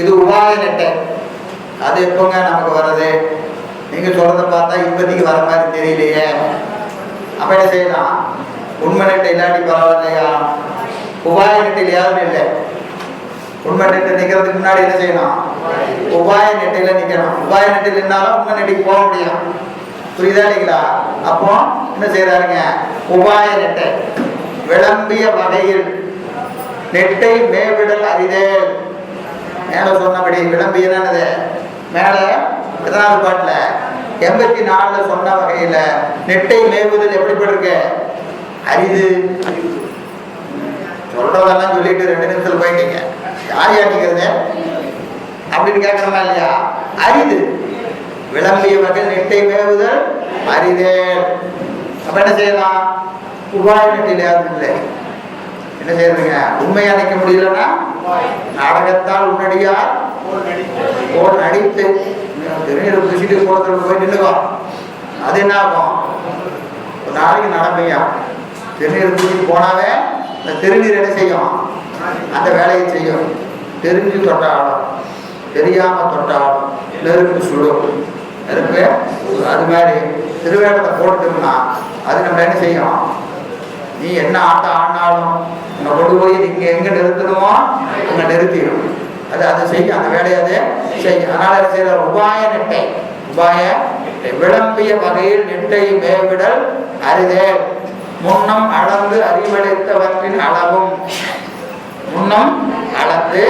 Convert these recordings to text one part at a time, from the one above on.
இது உபாய நெட்டை அது எப்போங்க நமக்கு வர்றது? நீங்கள் சொல்கிறத பார்த்தா இப்போதைக்கு வர மாதிரி தெரியலையே. அப்போ என்ன செய்யலாம்? உண்மை நெட்டை இல்லாட்டி பரவாயில்லையா? உபாய நெட்டையிலையாவது இல்லை. உண்மை நெட்டை நிற்கிறதுக்கு முன்னாடி என்ன செய்யணும் உபாய நெட்டையில் நிற்கணும் உபாய நெட்டையில் இருந்தாலும் உண்மை நெட்டைக்கு போக முடியும். புரியுதா இல்லைங்களா? அப்போ என்ன செய்யறாருங்க உபாய நெட்டை விளம்பிய வகையில் நெட்டை மேவிடல் அறிதேன் மேலே சொன்னபடி விளம்பிய என்னது? மேலே எத்தனாவது பாட்டில் எண்பத்தி நாலில் சொன்ன வகையில் நெட்டை மேவுதல் எப்படிப்பட்டிருக்கு அரிது. சொல்றதெல்லாம் சொல்லிட்டு ரெண்டு நிமிஷத்தில் போயிட்டீங்க. யார் யாட்டிக்கிறது அப்படின்னு கேட்கறமா இல்லையா? அரிது. விளம்பிய வகை நெட்டை மேவுதல் அரிதே. அப்ப என்ன செய்யலாம்? உபாய நெட்டில் யாரும் இல்லை. என்ன செய்யறதுங்க? உண்மையை அணைக்க முடியலன்னா நாடகத்தால் உன்னடியார் போல் நடித்து திருநீர் குடிச்சிட்டு போறதுக்கு போய் நின்றுக்கோ அது என்ன ஆகும்? ஒரு நாளைக்கு நடப்பையா திருநீர் குடிச்சிட்டு போனாவே இந்த திருநீர் என்ன செய்யும்? அந்த வேலையை செய்யும். தெரிஞ்சு தொட்டாலும் தெரியாம தொட்டாலும் நெருப்பு சுடும். நெருப்பு அது மாதிரி திருவேடத்தை போட்டுட்டோம்னா அது நம்ம என்ன செய்யும்? நீ என்ன ஆட்டம் ஆடினாலும் உன்னை கொண்டு போய் நீங்க எங்க நிறுத்தணுமோ அங்க நிறுத்திடும். அது அதை செய்யும் அந்த வேலையை அதை செய்யும் அதனால செய்யற? உபாய நெட்டை. உபாய விளம்பிய வகையில் நெட்டை மேவிடல் அரிதே. முன்னம் அளந்து அறிவளித்தவற்றின் அளவும். முன்னம் அளந்து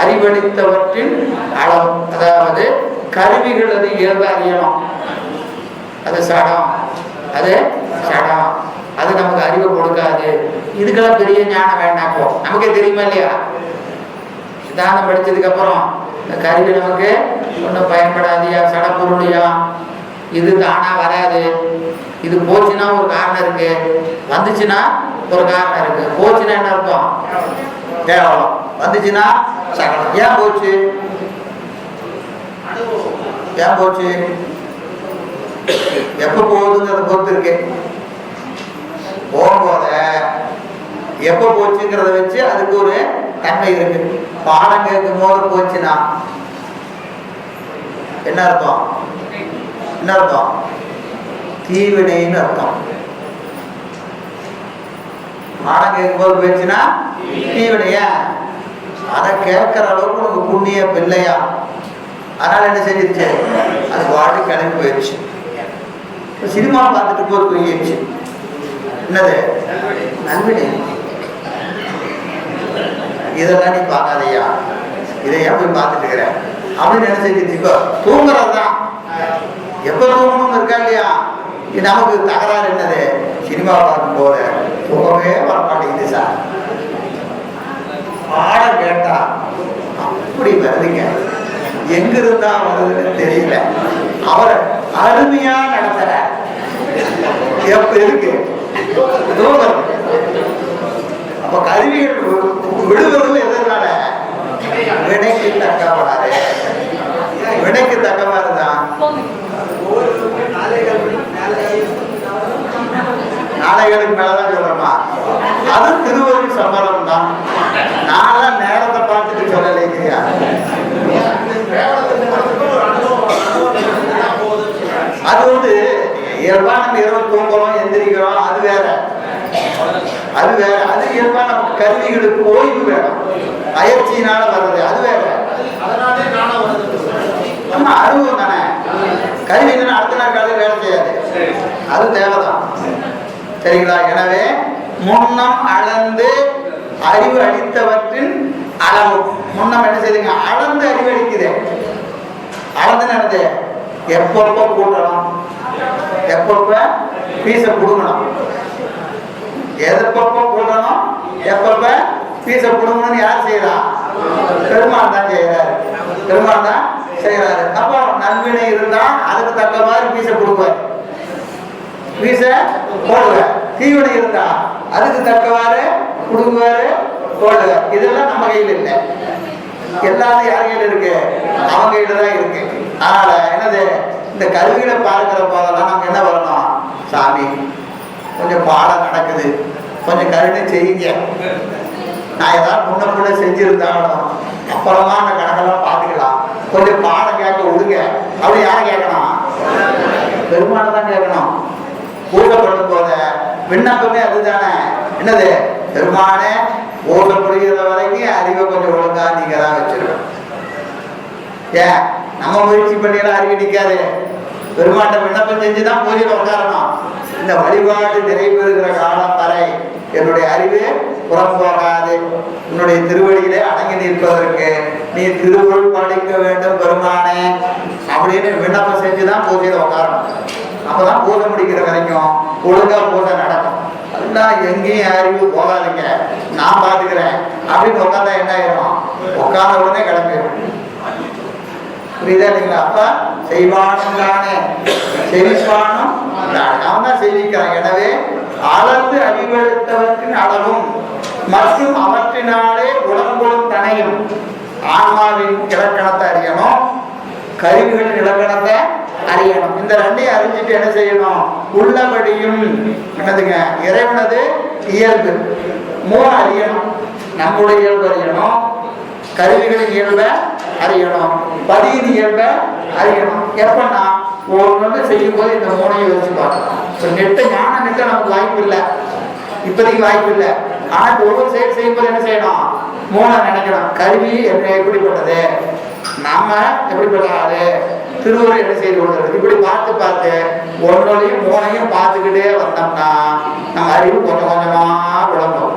அறிவளித்தவற்றின் அளவும். அதாவது கருவிகள் அது இயல்பு அறியணும். அது சடம். அது சடம். அது நமக்கு அறிவை கொடுக்காது. இதுக்கெல்லாம் பெரிய ஞானம் வேண்டாப்போ நமக்கே தெரியுமா இல்லையா? சித்தாந்தம் படித்ததுக்கு அப்புறம் இந்த கருவி நமக்கு ஒன்றும் பயன்படாதியா சடப்பொருளியா? இது தானா வராது. இது போச்சுன்னா ஒரு காரணம் இருக்கு. வந்துச்சுன்னா ஒரு காரணம் இருக்கு. போச்சுன்னா என்ன இருக்கும் கேவலம். வந்துச்சுன்னா சகலம். ஏன் போச்சு? ஏன் போச்சு? எப்ப போகுதுங்கிறத பொறுத்து இருக்கு. போகும்போத எப்ப போச்சுங்கிறத வச்சு அதுக்கு ஒரு தன்மை இருக்கு. பாடம் கேட்கும் போது போச்சுன்னா என்ன அர்த்தம்? என்ன அர்த்தம்? தீவினைன்னு அர்த்தம். பாடம் கேட்கும் போது போயிடுச்சுன்னா தீவினையா. அதை கேட்கிற அளவுக்கு உனக்கு புண்ணிய பிள்ளையா அதனால என்ன செஞ்சிருச்சு? அது வாழ்க்கை கிளம்பி போயிடுச்சு சினிமா பார்த்துட்டு போது தூங்கிடுச்சு என்னது? நல்வினை இதெல்லாம் நீ பார்க்காதையா? இதை போய் பார்த்துட்டு இருக்கிற? அப்படின்னு என்ன இப்போ தூங்குறது தான் எப்போ தூங்கணும் இருக்கா இல்லையா? நமக்கு தகராறு என்னது? சினிமா பார்க்கும் போது தூங்கவே வர மாட்டேங்குது சார். பாடம் கேட்டா அப்படி வருதுங்க. எங்க இருந்தா வருதுன்னு தெரியல. அவரை அருமையா நடத்துற. எப்ப இருக்கு? இதோ அப்ப கருவிகள் வி- விடுவதும் எதனால வினைக்கு தக்கவாறு வினைக்கு தக்கவாறு தான் நாளைகளுக்கு மேலதான் சொல்றமா அது திருவருள் சம்மதம் தான் நான் நேரத்தை பார்த்துட்டு சொல்லலைங்கிறியா அது வந்து இயல்பா நம்ம இரவு தூங்குறோம் அது வேற அது இயல்பா நம்ம கருவிகளுக்கு ஓய்வு வேணும். அயற்சியினால வர்றது அது வேற. ஆமா அனுபவம் தானே? கருவி இல்லைன்னா அடுத்த நாள் காலையில் வேலை செய்யாது. அது தேவைதான். சரிங்களா? எனவே முன்னம் அளந்து அறிவு அளித்தவற்றின் அளவு. முன்னம் என்ன செய்யுங்க அளந்து அறிவு அளிக்குது. அளந்து நடந்தது எப்பப்போ கூட்டணும் எப்பப்ப பீஸை கொடுக்கணும் எதப்பப்போ கூட்டணும் எப்பப்ப? பீஸை கொடுக்கணும்னு யார் செய்யறா பெருமாள் தான் செய்யறாரு பெருமாள் தான் செய்யறாரு அப்போ நல்வினை இருந்தா அதுக்கு தக்க மாதிரி பீஸை கொடுப்பாரு வீச போடுவேன் தீவினை இருந்தா அதுக்கு தக்கவாறு கொடுங்குவாரு போடுவேன் இதெல்லாம் நம்ம கையில் இல்லை. எல்லாரும் யார் கையில் இருக்கு? அவங்க கையில தான் இருக்கு. அதனால என்னது? இந்த கருவிகளை பார்க்கிற போதெல்லாம் நம்ம என்ன பண்ணணும் சாமி கொஞ்சம் பாடம் நடக்குது. கொஞ்சம் கருணை செய்யுங்க. நான் ஏதாவது முன்ன முன்ன செஞ்சிருந்தாலும் அப்புறமா அந்த கணக்கெல்லாம் கொஞ்சம் பாடம் கேட்க விடுங்க. அப்படி யாரை கேட்கணும்? பெருமானை தான் கேட்கணும். ஊட்டப்படும் போத விண்ணப்பமே அதுதானே. என்னது? பெருமானே ஊட்டப்படுகிற வரைக்கும் அறிவை கொஞ்சம் ஒழுங்கா நீங்க தான் வச்சிருக்கோம் ஏன்? நம்ம முயற்சி பண்ணியெல்லாம் அறிவு நிற்காது பெருமாட்ட விண்ணப்பம் செஞ்சு தான் உட்காரணும் இந்த வழிபாடு நிறைவேறுகிற காலம் வரை என்னுடைய அறிவே புறம் போகாது உன்னுடைய திருவடியிலே அடங்கி நிற்பதற்கு நீ திருவருள் படிக்க வேண்டும் பெருமானே அப்படின்னு விண்ணப்பம் செஞ்சு தான் உட்காரணும் அப்பதான் பூஜை முடிக்கிற வரைக்கும் ஒழுங்கா பூஜை நடக்கும். எல்லாம் எங்கேயும் அறிவு போகாதீங்க. நான் பாத்துக்கிறேன். அப்படின்னு உட்காந்தா என்ன ஆயிரும்? உட்காந்த உடனே கிளம்பிடும் புரியுதா இல்லைங்களா? அப்ப செய்வானும் தானே. செவிப்பானும் அவன் தான் செய்விக்கிறான் எனவே அளந்து அறிவெடுத்தவற்றின் அளவும் மற்றும் அவற்றினாலே உடம்பும் தனையும் ஆன்மாவின் இலக்கணத்தை அறியணும். கருவிகளின் இலக்கணத்தை அறியணும். இந்த ரெண்டையும் அறிஞ்சிட்டு என்ன செய்யணும்? உள்ளபடியும் என்னதுங்க? இறைவனது இயல்பு. மூணு அறியணும். நம்முடைய இயல்பு அறியணும். கருவிகளின் இயல்பை அறியணும். பதியின் இயல்பை அறியணும். எப்பன்னா வந்து செய்யும் போது இந்த மூணையும் பார்க்கணும். இப்போ நெட்ட ஞான நெட்ட நமக்கு வாய்ப்பு இல்லை. இப்போதைக்கு வாய்ப்பு இல்லை. ஆனா இப்போ ஒவ்வொரு செயல் செய்யும் போது என்ன செய்யணும்? மூணை நினைக்கணும். கருவி என்ன எப்படிப்பட்டது நாம எப்படிப்பட்ட ஆளு திருவள்ளுவர் என்ன செய்து கொண்டிருக்கு இப்படி பார்த்து பார்த்து ஒன்றையும் மூணையும் பார்த்துக்கிட்டே வந்தோம்னா நம்ம அறிவு கொஞ்சம் கொஞ்சமா விளங்கும்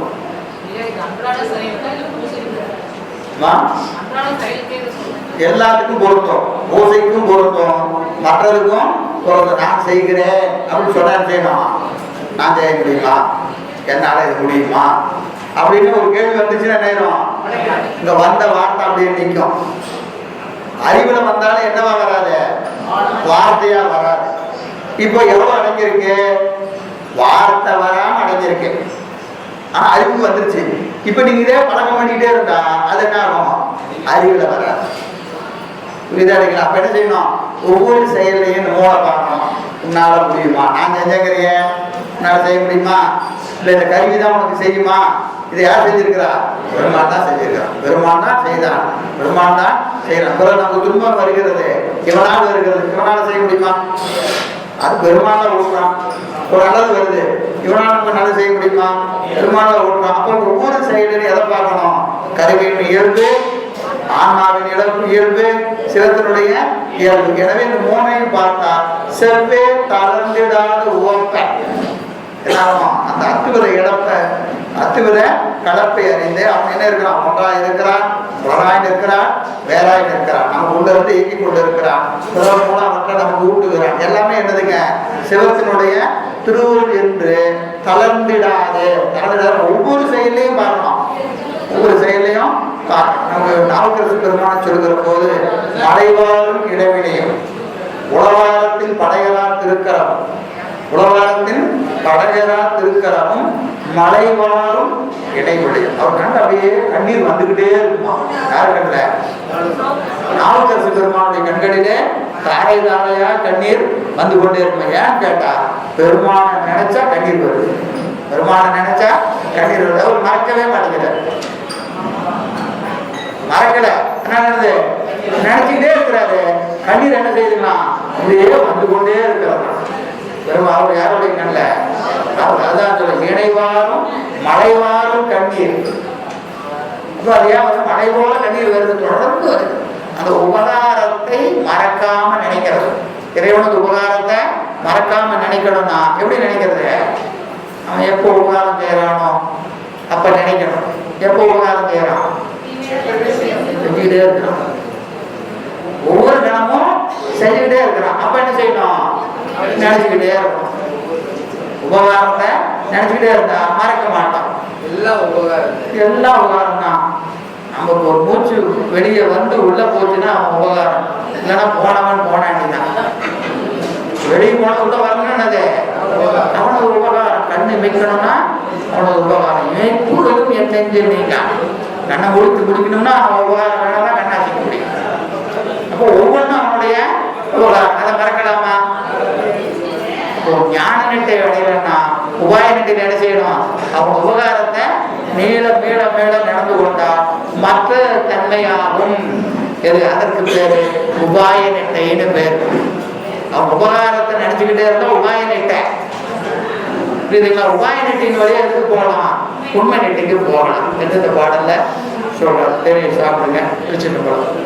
எல்லாத்துக்கும் பொருத்தம். பூசைக்கும் பொருத்தம். மற்றதுக்கும் பொருத்தம். நான் செய்கிறேன் அப்படின்னு சொன்னா செய்யணும்? நான் செய்ய முடியுமா? என்னால இது முடியுமா? அப்படின்னு ஒரு கேள்வி வந்துச்சுன்னா நேரம் இங்க வந்த வார்த்தை அப்படியே நிற்கும் அறிவுல வந்தாலும் என்னவா வராது? வார்த்தையா வராது. இப்போ எவ்வளவு அடைஞ்சிருக்கு வார்த்தை வராம அடைஞ்சிருக்கு ஆனா அறிவு வந்துருச்சு. இப்போ நீங்க இதே பழக்கம் பண்ணிக்கிட்டே இருந்தா அது என்ன ஆகும்? அறிவுல வராது. புரியுதா இல்லைங்களா? அப்ப என்ன செய்யணும்? ஒவ்வொரு செயலையும் இந்த மூளை பார்க்கணும். உன்னால முடியுமா? நான் செஞ்சேங்கிறிய. உன்னால செய்ய முடியுமா? இல்ல இந்த கருவி தான் உனக்கு செய்யுமா? இதை யார் செஞ்சிருக்கிறா? பெருமான் தான் செஞ்சிருக்கிறான் பெருமான் தான் செய்தான். பெருமான் தான் செய்யறான் பிறகு நமக்கு துன்பம் வருகிறது. இவனால் வருகிறது? இவனால செய்ய முடியுமா? அது பெருமானால ஓட்டுறான். ஒரு நல்லது வருது. இவனால நம்ம நல்லது செய்ய முடியுமா? பெருமானால ஓட்டுறான். அப்போ ஒவ்வொரு செயலையும் எதை பார்க்கணும்? கருவியின் இயல்பு ஆன்மாவின் இழப்பு இயல்பு சிவத்தினுடைய இயல்பு. எனவே இந்த மூணையும் பார்த்தா செவ்வே தளர்ந்திடாத உவப்ப. அந்த அத்துவித இழப்ப அத்துவித கலப்பை அறிந்து அவன் என்ன இருக்கிறான்? ஒன்றாய் இருக்கிறான் புலனாய் இருக்கிறான் வேறாய் இருக்கிறான் நம்ம உள்ள இருந்து இயக்கி கொண்டு இருக்கிறான் பிறர் மூலம் அவற்றை நமக்கு ஊட்டுகிறான். எல்லாமே என்னதுங்க? சிவத்தினுடைய திருவுருள் என்று தளர்ந்திடாதே. தளர்ந்திடாத. ஒவ்வொரு செயலையும் பார்க்கணும். ஒவ்வொரு செயலையும் பார்க்கணும் நமக்கு நாவுக்கரசு பெருமான சொல்கிற போது மலைவாழும் இடைவினையும் உலவாரத்தில் படையலா திருக்கரம் உலவாரத்தில் படையலா திருக்கரமும் மலைவாரும் இடைவெளியும் அவர் கண்டு அப்படியே கண்ணீர் வந்துகிட்டே இருக்குமா? யார் கண்ட நாவுக்கரசு பெருமானுடைய கண்களிலே தாரை தாரையா கண்ணீர் வந்து கொண்டே இருக்கும்? ஏன் கேட்டா பெருமானை நினைச்சா கண்ணீர் வருது. பெருமானை நினைச்சா கண்ணீர் வருது. அவர் மறக்கவே மாட்டேங்கிறார் மறக்கல என்ன நடந்தது நினைச்சுக்கிட்டே இருக்கிறாரு. கண்ணீர் என்ன செய்யுதுன்னா அப்படியே வந்து கொண்டே இருக்கிறார். பெரும் அவர் யாருடைய கண்ணில் அவர் அதான் சொல்ல இணைவாரும் மலைவாரும் கண்ணீர். அப்போ அது ஏன் வந்து மழை போல கண்ணீர் வருது. தொடர்ந்து வருது. அந்த உபகாரத்தை மறக்காம நினைக்கிறது. இறைவனுக்கு உபகாரத்தை மறக்காம நினைக்கணும்னா எப்படி நினைக்கிறது? அவன் எப்போ உபகாரம் செய்யறானோ அப்ப நினைக்கணும். எப்போ உபகாரம் செய்யறான் செஞ்சுக்கிட்டே இருக்கிறான். ஒவ்வொரு தினமும் செஞ்சுக்கிட்டே இருக்கிறான். அப்ப என்ன செய்யணும்? நினைச்சுக்கிட்டே இருக்கணும். உபகாரத்தை நினைச்சுக்கிட்டே இருந்தா மறக்க மாட்டான். எல்லாம் உபகாரம். எல்லாம் உபகாரம் தான் நமக்கு ஒரு மூச்சு வெளியே வந்து உள்ள போச்சுன்னா அவன் உபகாரம். இல்லைன்னா போனவன் போனாண்டிதான் வெளியே போன உள்ள வரணும்னது அவனது உபகாரம். கண்ணு வைக்கணும்னா அவனது உபகாரம். எப்பொழுதும் என் நெஞ்சில் நீங்க. கண்ணை முடித்து முடிக்கணும்னா அவன் உபகாரம். முடியும் அப்போ ஒவ்வொன்றும் அவனுடைய அதை மறக்கலாமா? இப்போ ஞான நிட்டை அடையலன்னா உபாய நிட்டையில் என்ன செய்யணும்? அவன் உபகாரத்தை மேல மேல மேல நடந்து கொண்டால் மற்ற தன்மையாகும். எது? அதற்கு பேரு உபாய நெட்டைன்னு பேர். அவன் உபகாரத்தை நினைச்சுக்கிட்டே இருந்தா உபாய நெட்டை. புரியுதுங்களா? உபாய நெட்டின் வழியா எதுக்கு போகலாம்? உண்மை நெட்டிக்கு போகலாம். என்று இந்த பாடல்ல? சொல்றாரு தெரியும் சாப்பிடுங்க. வச்சுட்டு போகலாம்